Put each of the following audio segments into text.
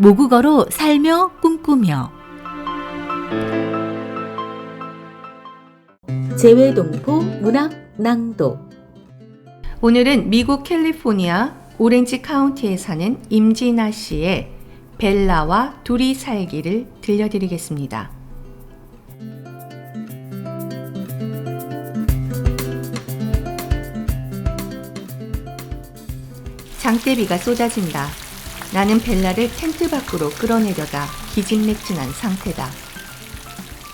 모국어로 살며 꿈꾸며 재외동포 문학 낭독 오늘은 미국 캘리포니아 오렌지 카운티에 사는 임진아 씨의 벨라와 둘이 살기를 들려드리겠습니다. 장대비가 쏟아진다. 나는 벨라를 텐트 밖으로 끌어내려다 기진맥진한 상태다.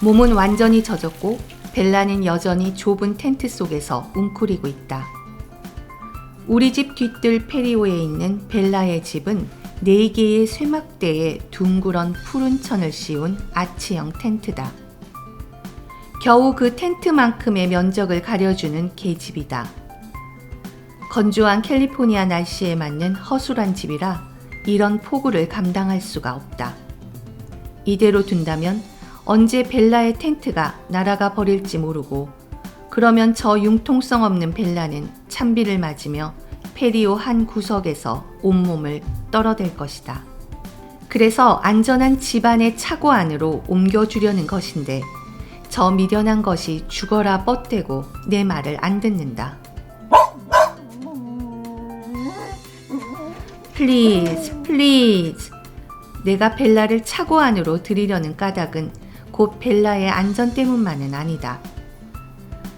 몸은 완전히 젖었고 벨라는 여전히 좁은 텐트 속에서 웅크리고 있다. 우리 집 뒤뜰 페리오에 있는 벨라의 집은 네 개의 쇠막대에 둥그런 푸른 천을 씌운 아치형 텐트다. 겨우 그 텐트만큼의 면적을 가려주는 계집이다. 건조한 캘리포니아 날씨에 맞는 허술한 집이라 이런 폭우를 감당할 수가 없다. 이대로 둔다면 언제 벨라의 텐트가 날아가 버릴지 모르고 그러면 저 융통성 없는 벨라는 찬비를 맞으며 페리오 한 구석에서 온몸을 떨어댈 것이다. 그래서 안전한 집안의 차고 안으로 옮겨주려는 것인데 저 미련한 것이 죽어라 뻗대고 내 말을 안 듣는다. 플리즈, 플리즈. 내가 벨라를 차고 안으로 들이려는 까닭은 곧 벨라의 안전 때문만은 아니다.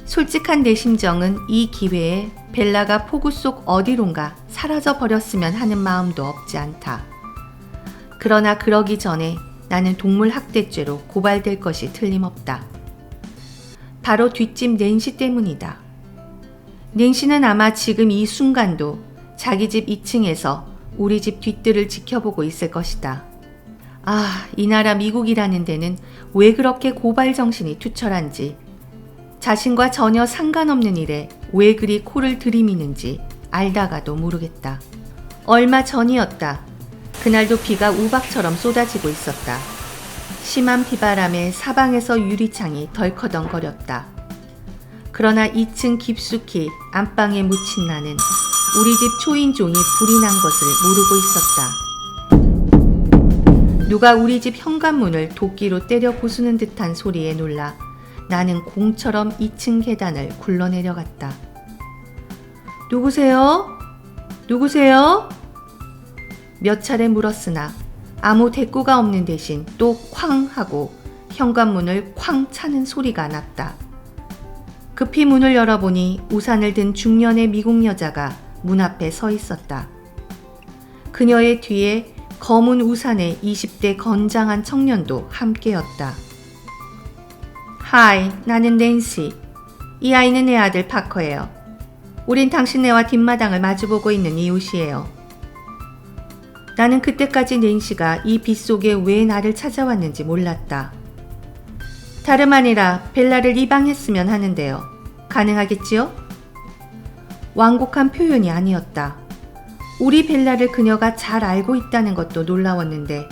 솔직한 내 심정은 이 기회에 벨라가 폭우 속 어디론가 사라져 버렸으면 하는 마음도 없지 않다. 그러나 그러기 전에 나는 동물학대죄로 고발될 것이 틀림없다. 바로 뒷집 낸시 때문이다. 낸시는 아마 지금 이 순간도 자기 집 2층에서 우리 집 뒷뜰을 지켜보고 있을 것이다. 아, 이 나라 미국이라는 데는 왜 그렇게 고발 정신이 투철한지, 자신과 전혀 상관없는 일에 왜 그리 코를 들이미는지 알다가도 모르겠다. 얼마 전이었다. 그날도 비가 우박처럼 쏟아지고 있었다. 심한 비바람에 사방에서 유리창이 덜커덩거렸다. 그러나 2층 깊숙이 안방에 묻힌 나는 우리 집 초인종이 불이 난 것을 모르고 있었다. 누가 우리 집 현관문을 도끼로 때려 부수는 듯한 소리에 놀라 나는 공처럼 2층 계단을 굴러내려갔다. 누구세요? 누구세요? 몇 차례 물었으나 아무 대꾸가 없는 대신 또 쾅 하고 현관문을 쾅 차는 소리가 났다. 급히 문을 열어보니 우산을 든 중년의 미국 여자가 문 앞에 서 있었다. 그녀의 뒤에 검은 우산의 20대 건장한 청년도 함께였다. 하이, 나는 낸시. 이 아이는 내 아들 파커예요. 우린 당신네와 뒷마당을 마주보고 있는 이웃이에요. 나는 그때까지 낸시가 이 빗속에 왜 나를 찾아왔는지 몰랐다. 다름 아니라 벨라를 이방했으면 하는데요. 가능하겠지요? 완곡한 표현이 아니었다. 우리 벨라를 그녀가 잘 알고 있다는 것도 놀라웠는데,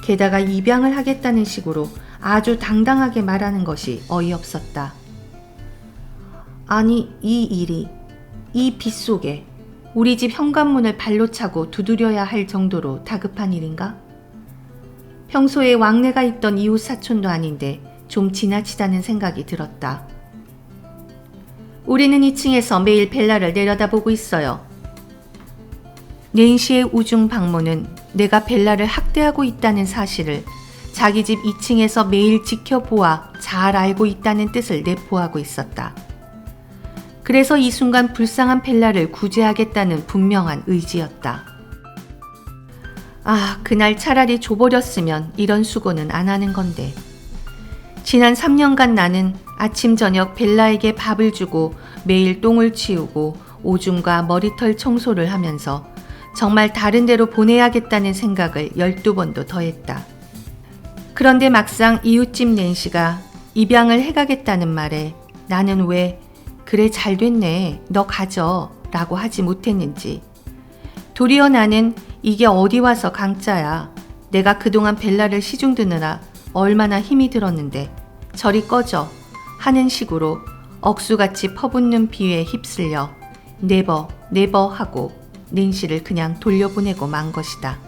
게다가 입양을 하겠다는 식으로 아주 당당하게 말하는 것이 어이없었다. 아니, 이 일이, 이 빗속에 우리 집 현관문을 발로 차고 두드려야 할 정도로 다급한 일인가? 평소에 왕래가 있던 이웃 사촌도 아닌데 좀 지나치다는 생각이 들었다. 우리는 2층에서 매일 벨라를 내려다보고 있어요. 낸시의 우중 방문은 내가 벨라를 학대하고 있다는 사실을 자기 집 2층에서 매일 지켜보아 잘 알고 있다는 뜻을 내포하고 있었다. 그래서 이 순간 불쌍한 벨라를 구제하겠다는 분명한 의지였다. 아, 그날 차라리 줘버렸으면 이런 수고는 안 하는 건데. 지난 3년간 나는 아침 저녁 벨라에게 밥을 주고 매일 똥을 치우고 오줌과 머리털 청소를 하면서 정말 다른 데로 보내야겠다는 생각을 12번도 더했다. 그런데 막상 이웃집 낸시가 입양을 해가겠다는 말에 나는 왜 그래 잘 됐네. 너 가져. 라고 하지 못했는지. 도리어 나는 이게 어디 와서 강짜야. 내가 그동안 벨라를 시중 드느라 얼마나 힘이 들었는데 저리 꺼져 하는 식으로 억수같이 퍼붓는 비에 휩쓸려 네버 네버 하고 낸시를 그냥 돌려보내고 만 것이다.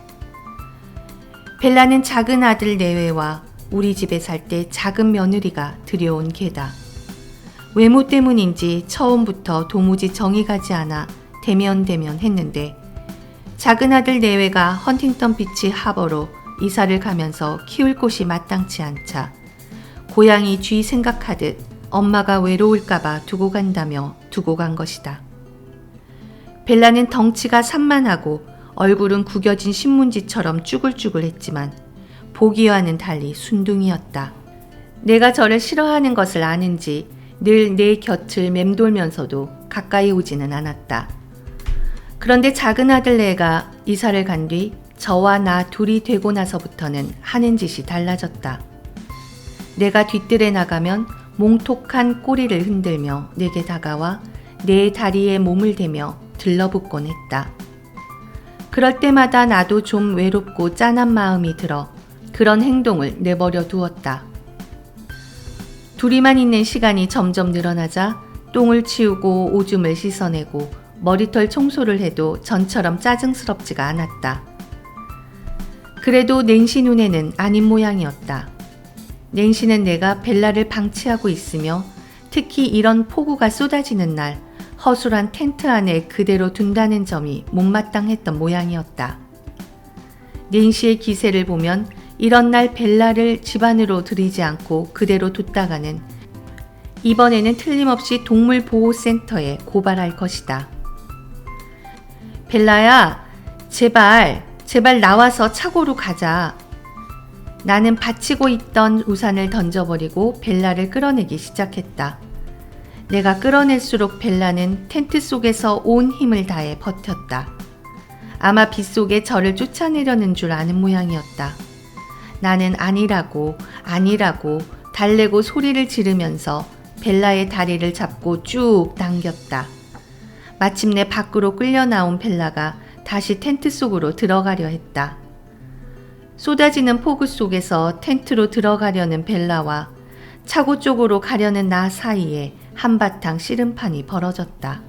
벨라는 작은 아들 내외와 우리 집에 살 때 작은 며느리가 들여온 개다. 외모 때문인지 처음부터 도무지 정이 가지 않아 대면대면 했는데 작은 아들 내외가 헌팅턴 비치 하버로 이사를 가면서 키울 곳이 마땅치 않자 고양이 쥐 생각하듯 엄마가 외로울까봐 두고 간다며 두고 간 것이다. 벨라는 덩치가 산만하고 얼굴은 구겨진 신문지처럼 쭈글쭈글했지만 보기와는 달리 순둥이였다. 내가 저를 싫어하는 것을 아는지 늘 내 곁을 맴돌면서도 가까이 오지는 않았다. 그런데 작은 아들 내가 이사를 간 뒤 저와 나 둘이 되고 나서부터는 하는 짓이 달라졌다. 내가 뒤뜰에 나가면 몽톡한 꼬리를 흔들며 내게 다가와 내 다리에 몸을 대며 들러붙곤 했다. 그럴 때마다 나도 좀 외롭고 짠한 마음이 들어 그런 행동을 내버려 두었다. 둘이만 있는 시간이 점점 늘어나자 똥을 치우고 오줌을 씻어내고 머리털 청소를 해도 전처럼 짜증스럽지가 않았다. 그래도 낸시 눈에는 아닌 모양이었다. 낸시는 내가 벨라를 방치하고 있으며 특히 이런 폭우가 쏟아지는 날 허술한 텐트 안에 그대로 둔다는 점이 못마땅했던 모양이었다. 낸시의 기세를 보면 이런 날 벨라를 집 안으로 들이지 않고 그대로 뒀다가는 이번에는 틀림없이 동물보호센터에 고발할 것이다. 벨라야, 제발, 제발 나와서 차고로 가자. 나는 받치고 있던 우산을 던져버리고 벨라를 끌어내기 시작했다. 내가 끌어낼수록 벨라는 텐트 속에서 온 힘을 다해 버텼다. 아마 빗속에 저를 쫓아내려는 줄 아는 모양이었다. 나는 아니라고, 아니라고 달래고 소리를 지르면서 벨라의 다리를 잡고 쭉 당겼다. 마침내 밖으로 끌려 나온 벨라가 다시 텐트 속으로 들어가려 했다. 쏟아지는 폭우 속에서 텐트로 들어가려는 벨라와 차고 쪽으로 가려는 나 사이에 한바탕 씨름판이 벌어졌다.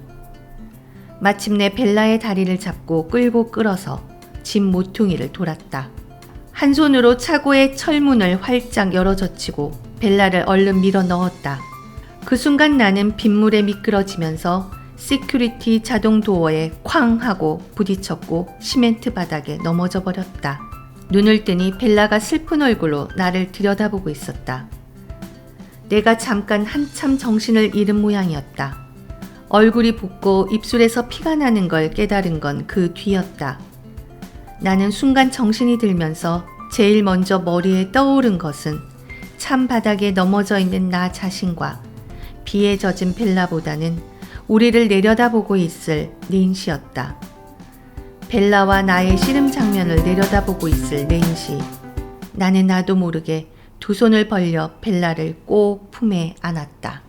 마침내 벨라의 다리를 잡고 끌고 끌어서 집 모퉁이를 돌았다. 한 손으로 차고의 철문을 활짝 열어젖히고 벨라를 얼른 밀어 넣었다. 그 순간 나는 빗물에 미끄러지면서 시큐리티 자동 도어에 쾅 하고 부딪혔고 시멘트 바닥에 넘어져 버렸다. 눈을 뜨니 벨라가 슬픈 얼굴로 나를 들여다보고 있었다. 내가 잠깐 한참 정신을 잃은 모양이었다. 얼굴이 붓고 입술에서 피가 나는 걸 깨달은 건 그 뒤였다. 나는 순간 정신이 들면서 제일 먼저 머리에 떠오른 것은 찬 바닥에 넘어져 있는 나 자신과 비에 젖은 벨라보다는 우리를 내려다보고 있을 낸시였다. 벨라와 나의 씨름 장면을 내려다보고 있을 낸시. 나는 나도 모르게 두 손을 벌려 벨라를 꼭 품에 안았다.